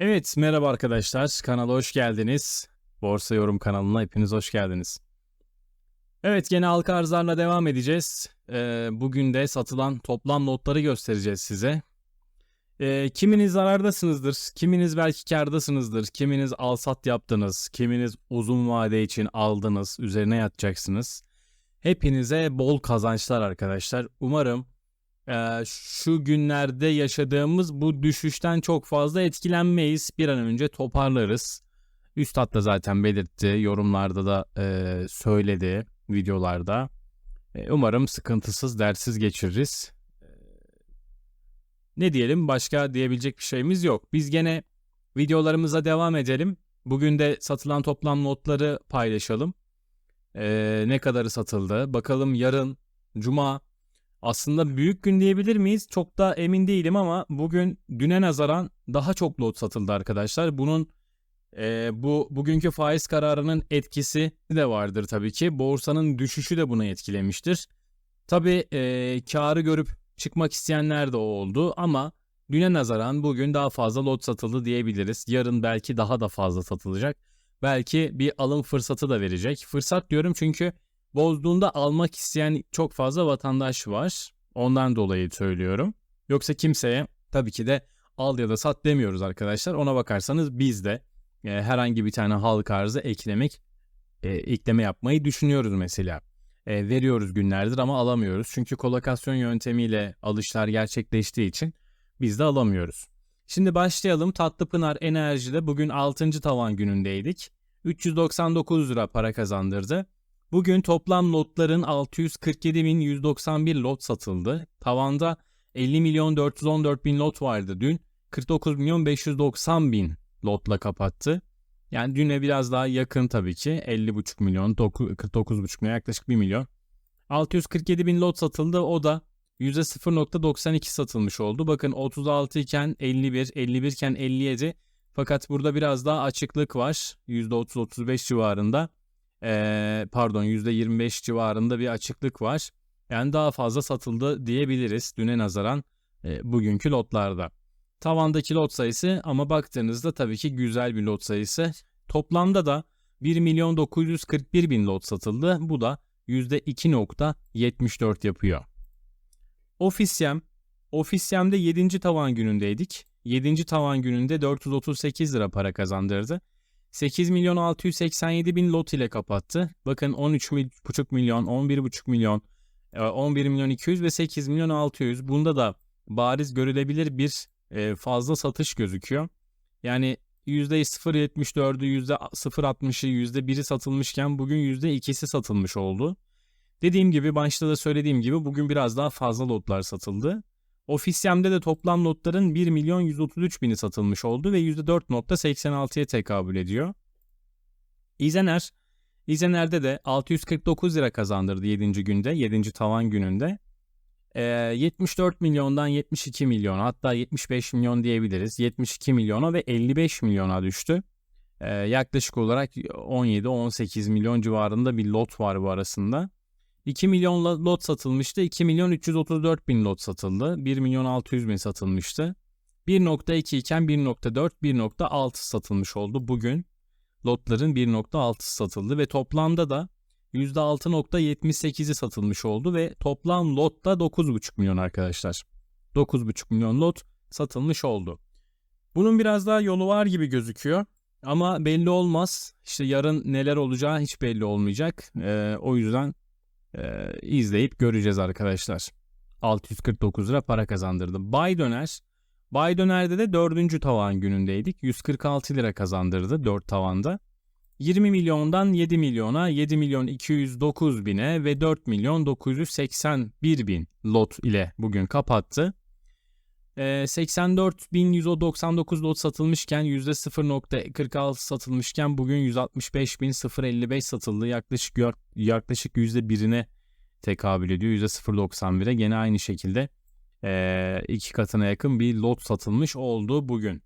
Evet, merhaba arkadaşlar. Kanala hoş geldiniz. Borsa Yorum kanalına hepiniz hoş geldiniz. Evet, gene halka arzlarla devam edeceğiz. Ee, bugün de satılan toplam notları göstereceğiz size. Ee, kiminiz zarardasınızdır, kiminiz belki kardasınızdır, kiminiz alsat yaptınız, kiminiz uzun vade için aldınız, üzerine yatacaksınız. Hepinize bol kazançlar arkadaşlar. Umarım şu günlerde yaşadığımız bu düşüşten çok fazla etkilenmeyiz. Bir an önce toparlarız. Üstad da zaten belirtti, yorumlarda da e, söyledi videolarda. E, umarım sıkıntısız, dersiz geçiririz. E, ne diyelim, başka diyebilecek bir şeyimiz yok. Biz gene videolarımıza devam edelim. Bugün de satılan toplam notları paylaşalım. E, ne kadarı satıldı? Bakalım yarın Cuma aslında büyük gün diyebilir miyiz? Çok da emin değilim ama bugün düne nazaran daha çok lot satıldı arkadaşlar. Bunun e, bu bugünkü faiz kararının etkisi de vardır tabii ki. Borsanın düşüşü de buna etkilemiştir. Tabii e, karı görüp çıkmak isteyenler de oldu ama düne nazaran bugün daha fazla lot satıldı diyebiliriz. Yarın belki daha da fazla satılacak. Belki bir alım fırsatı da verecek. Fırsat diyorum çünkü bozduğunda almak isteyen çok fazla vatandaş var. Ondan dolayı söylüyorum. Yoksa kimseye tabii ki de al ya da sat demiyoruz arkadaşlar. Ona bakarsanız biz de e, herhangi bir tane halk arzı eklemek, e, ekleme yapmayı düşünüyoruz mesela. E, veriyoruz günlerdir ama alamıyoruz. Çünkü kolokasyon yöntemiyle alışlar gerçekleştiği için biz de alamıyoruz. Şimdi başlayalım. Tatlıpınar Enerji'de bugün 6. tavan günündeydik. 399 lira para kazandırdı. Bugün toplam lotların 647.191 lot satıldı. Tavanda 50 milyon 414 bin lot vardı dün. 49 milyon 590 bin lotla kapattı. Yani düne biraz daha yakın tabii ki. 50,5 milyon, 49,5 milyon yaklaşık 1 milyon. 647 bin lot satıldı. O da %0.92 satılmış oldu. Bakın 36 iken 51, 51 iken 57. Fakat burada biraz daha açıklık var. %30-35 civarında e, pardon %25 civarında bir açıklık var. Yani daha fazla satıldı diyebiliriz düne nazaran e, bugünkü lotlarda. Tavandaki lot sayısı ama baktığınızda tabii ki güzel bir lot sayısı. Toplamda da 1 milyon 941 bin lot satıldı. Bu da %2.74 yapıyor. Ofisyem, Ofisyem'de 7. tavan günündeydik. 7. tavan gününde 438 lira para kazandırdı. 8 milyon 687 bin lot ile kapattı. Bakın 13,5 milyon, 11,5 milyon, 11 e, milyon 200 ve 8 milyon 600. Bunda da bariz görülebilir bir e, fazla satış gözüküyor. Yani %0.74'ü, %0.60'ı, %1'i satılmışken bugün %2'si satılmış oldu. Dediğim gibi başta da söylediğim gibi bugün biraz daha fazla lotlar satıldı. Ofisyem'de de toplam notların 1 milyon 133 bini satılmış oldu ve %4.86'ya tekabül ediyor. İzener, İzener'de de 649 lira kazandırdı 7. günde, 7. tavan gününde. E, ee, 74 milyondan 72 milyon hatta 75 milyon diyebiliriz. 72 milyona ve 55 milyona düştü. E, yaklaşık olarak 17-18 milyon civarında bir lot var bu arasında. 2 milyon lot satılmıştı. 2 milyon 334 bin lot satıldı. 1 milyon 600 bin satılmıştı. 1.2 iken 1.4, 1.6 satılmış oldu bugün. Lotların 1.6 satıldı ve toplamda da %6.78'i satılmış oldu ve toplam lot da 9.5 milyon arkadaşlar. 9.5 milyon lot satılmış oldu. Bunun biraz daha yolu var gibi gözüküyor. Ama belli olmaz. İşte yarın neler olacağı hiç belli olmayacak. Ee, o yüzden e, izleyip göreceğiz arkadaşlar. 649 lira para kazandırdı. Bay Döner. Bay Döner'de de 4. tavan günündeydik. 146 lira kazandırdı 4 tavanda. 20 milyondan 7 milyona, 7 milyon 209 bine ve 4 milyon 981 bin lot ile bugün kapattı. 84.199 lot satılmışken %0.46 satılmışken bugün 165.055 satıldı. Yaklaşık yaklaşık %1'ine tekabül ediyor. %0.91'e gene aynı şekilde e, iki katına yakın bir lot satılmış oldu bugün.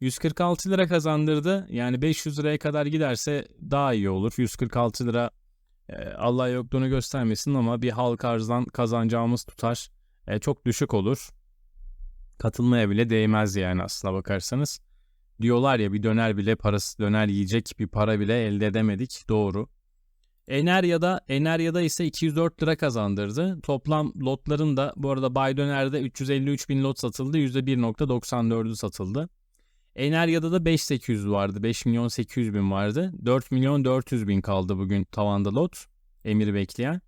146 lira kazandırdı. Yani 500 liraya kadar giderse daha iyi olur. 146 lira e, Allah yokluğunu göstermesin ama bir halk arzdan kazanacağımız tutar çok düşük olur katılmaya bile değmez yani aslına bakarsanız. diyorlar ya bir döner bile parası döner yiyecek bir para bile elde edemedik. Doğru. Enerya'da Enerya'da ise 204 lira kazandırdı. Toplam lotların da bu arada Bay Döner'de 353 bin lot satıldı. %1.94'ü satıldı. Enerya'da da 5800 vardı. 5 milyon 800 bin vardı. 4 milyon 400 bin kaldı bugün tavanda lot. Emir bekleyen.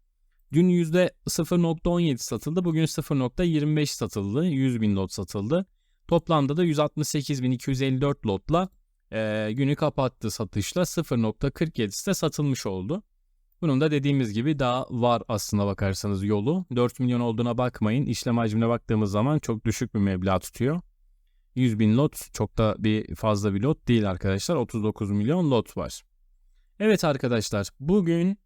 Dün %0.17 satıldı. Bugün 0.25 satıldı. 100 bin lot satıldı. Toplamda da 168.254 lotla e, günü kapattı satışla 0.47'si de satılmış oldu. Bunun da dediğimiz gibi daha var aslına bakarsanız yolu. 4 milyon olduğuna bakmayın. İşlem hacmine baktığımız zaman çok düşük bir meblağ tutuyor. 100 bin lot çok da bir fazla bir lot değil arkadaşlar. 39 milyon lot var. Evet arkadaşlar bugün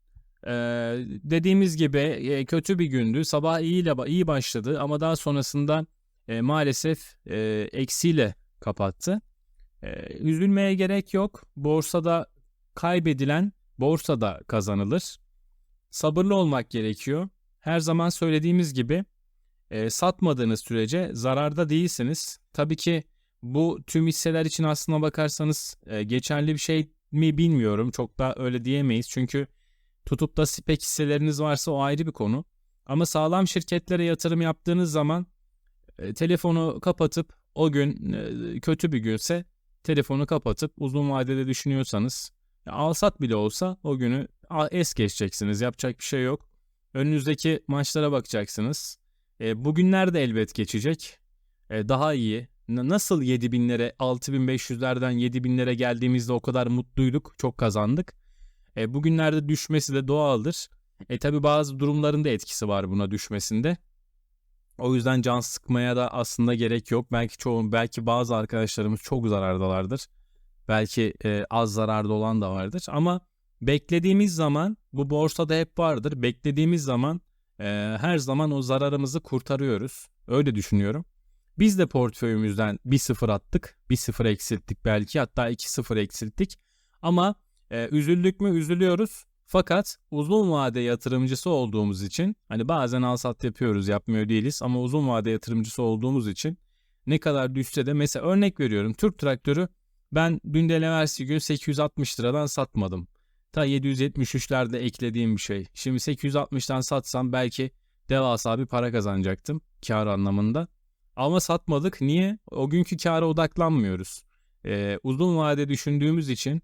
dediğimiz gibi kötü bir gündü. Sabah iyi ile iyi başladı ama daha sonrasında e, maalesef e, eksiyle kapattı. E, üzülmeye gerek yok. Borsada kaybedilen borsada kazanılır. Sabırlı olmak gerekiyor. Her zaman söylediğimiz gibi e, satmadığınız sürece zararda değilsiniz. Tabii ki bu tüm hisseler için aslına bakarsanız e, geçerli bir şey mi bilmiyorum. Çok da öyle diyemeyiz. Çünkü tutup da spek hisseleriniz varsa o ayrı bir konu. Ama sağlam şirketlere yatırım yaptığınız zaman e, telefonu kapatıp o gün e, kötü bir günse telefonu kapatıp uzun vadede düşünüyorsanız alsat bile olsa o günü es geçeceksiniz. Yapacak bir şey yok. Önünüzdeki maçlara bakacaksınız. E, bugünler de elbet geçecek. Daha iyi. Nasıl 7000'lere 6500'lerden 7000'lere geldiğimizde o kadar mutluyduk. Çok kazandık. E, bugünlerde düşmesi de doğaldır. E tabi bazı durumların da etkisi var buna düşmesinde. O yüzden can sıkmaya da aslında gerek yok. Belki çoğu, belki bazı arkadaşlarımız çok zarardalardır. Belki e, az zararda olan da vardır. Ama beklediğimiz zaman bu borsada hep vardır. Beklediğimiz zaman e, her zaman o zararımızı kurtarıyoruz. Öyle düşünüyorum. Biz de portföyümüzden bir sıfır attık. bir sıfır eksilttik belki hatta iki sıfır eksilttik. Ama e, üzüldük mü üzülüyoruz. Fakat uzun vade yatırımcısı olduğumuz için hani bazen al sat yapıyoruz yapmıyor değiliz ama uzun vade yatırımcısı olduğumuz için ne kadar düşse de mesela örnek veriyorum Türk traktörü ben dün de gün 860 liradan satmadım. Ta 773'lerde eklediğim bir şey. Şimdi 860'tan satsam belki devasa bir para kazanacaktım kar anlamında. Ama satmadık. Niye? O günkü kâra odaklanmıyoruz. Ee, uzun vade düşündüğümüz için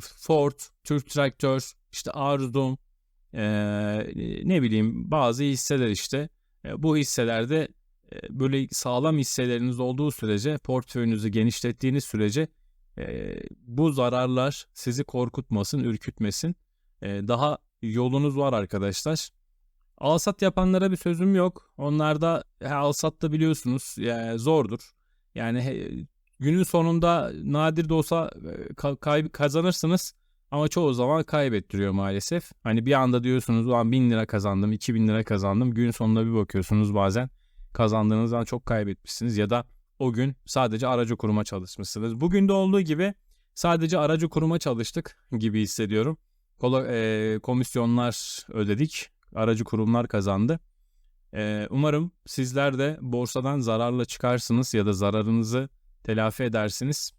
Ford, Türk Traktör, işte Arzum, e, ne bileyim bazı hisseler işte. E, bu hisselerde böyle sağlam hisseleriniz olduğu sürece, portföyünüzü genişlettiğiniz sürece bu zararlar sizi korkutmasın, ürkütmesin. Daha yolunuz var arkadaşlar. Alsat yapanlara bir sözüm yok. Onlarda he, alsat da biliyorsunuz yani zordur. Yani günün sonunda nadir de olsa e, ka- kay- kazanırsınız ama çoğu zaman kaybettiriyor maalesef. Hani bir anda diyorsunuz ulan 1000 lira kazandım, 2000 lira kazandım. Gün sonunda bir bakıyorsunuz bazen kazandığınızdan çok kaybetmişsiniz ya da o gün sadece aracı kuruma çalışmışsınız. Bugün de olduğu gibi sadece aracı kuruma çalıştık gibi hissediyorum. Kola, e, komisyonlar ödedik. Aracı kurumlar kazandı. E, umarım sizler de borsadan zararla çıkarsınız ya da zararınızı telafi edersiniz.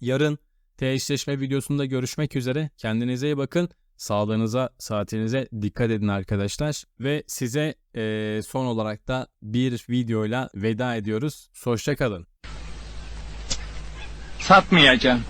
Yarın T videosunda görüşmek üzere. Kendinize iyi bakın. Sağlığınıza, saatinize dikkat edin arkadaşlar. Ve size e, son olarak da bir videoyla veda ediyoruz. Hoşça kalın. Satmayacağım.